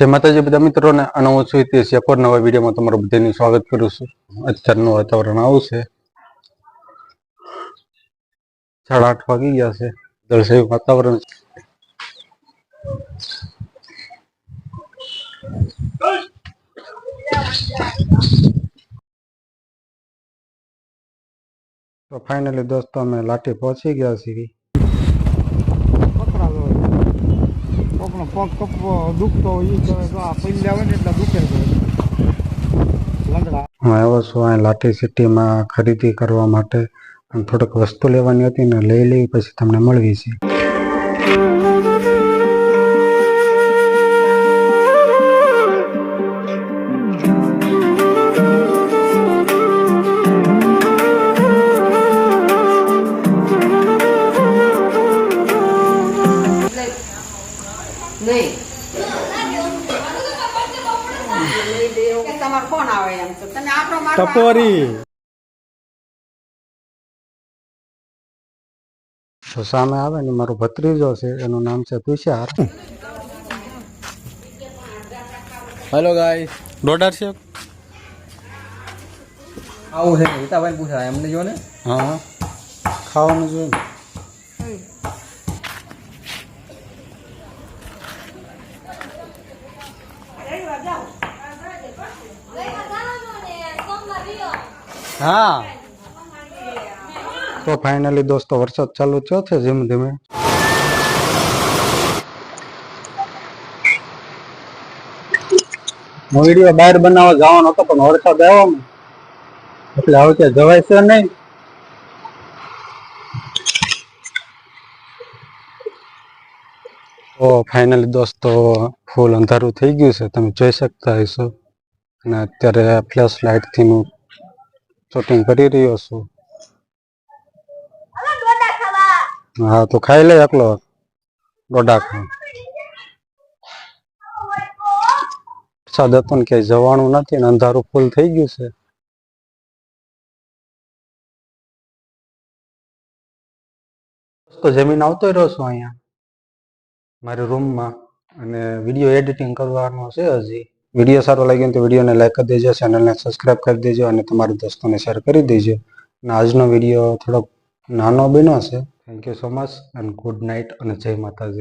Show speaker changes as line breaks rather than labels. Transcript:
જય માતાજી બધા મિત્રોને અને હું છું હિતેશ એક નવા વિડીયોમાં તમારું બધાનું સ્વાગત કરું છું. અત્યારનું વાતાવરણ આવું છે સાડા આઠ વાગી ગયા છે. દર્શાવ્યું વાતાવરણ. તો ફાઇનલી દોસ્તો અમે લાઠી પહોંચી ગયા છીએ.
પગ કપવો, દુખતો ઈ કરે તો આ પૈલ આવે ને દુખે છે.
હું આવ્યો છું અહીં લાઠી સિટીમાં ખરીદી કરવા માટે. થોડીક વસ્તુ લેવાની હતી ને લઈ લઈ પછી તમને મળવી છે.
ટપોરી.
તો સામે આવે ને મારો ભત્રીજો છે એનું નામ છે તુષાર.
હેલો ગાઈસ
ડોડર છે?
આવું છે રીતાભાઈ પૂછા એમને જો ને?
હા. ખાવાનું જોઈએ ને.
હા.
તો ફાઇનલી દોસ્તો, વરસાદ ચાલુ થયો છે ધીમે ધીમે. હું વીડિયો બહાર બનાવવા જવાનો હતો, પણ વરસાદ આવ્યો એટલે હવે ત્યાં જવાય છે નહીં. તો ફાઇનલી દોસ્તો, ફૂલ અંધારું થઈ ગયું છે, તમે જોઈ શકતા હશો. અને અત્યારે ફ્લેશ લાઇટથી હું શૂટિંગ કરી રહ્યો છું. હા, તો ખાઈ લે એકલો. ડોડા ખા. વરસાદ હતો ને ક્યાંય જવાનું નથી ને અંધારું ફૂલ થઈ ગયું છે. તો જમીન આવતો રહ્યો છું અહીંયા, મારી રૂમમાં અને વીડિયો એડિટિંગ કરવાનો છે હજી. વીડિયો સારો લાગ્યો તો વિડીયોને લાઇક કરી દેજો ચેનલને સબસ્ક્રાઈબ કરી દેજો અને તમારા દોસ્તોને શેર કરી દેજો. અને આજનો વીડિયો થોડોક નાનો બન્યો છે thank you so much and good night અને જય માતાજી.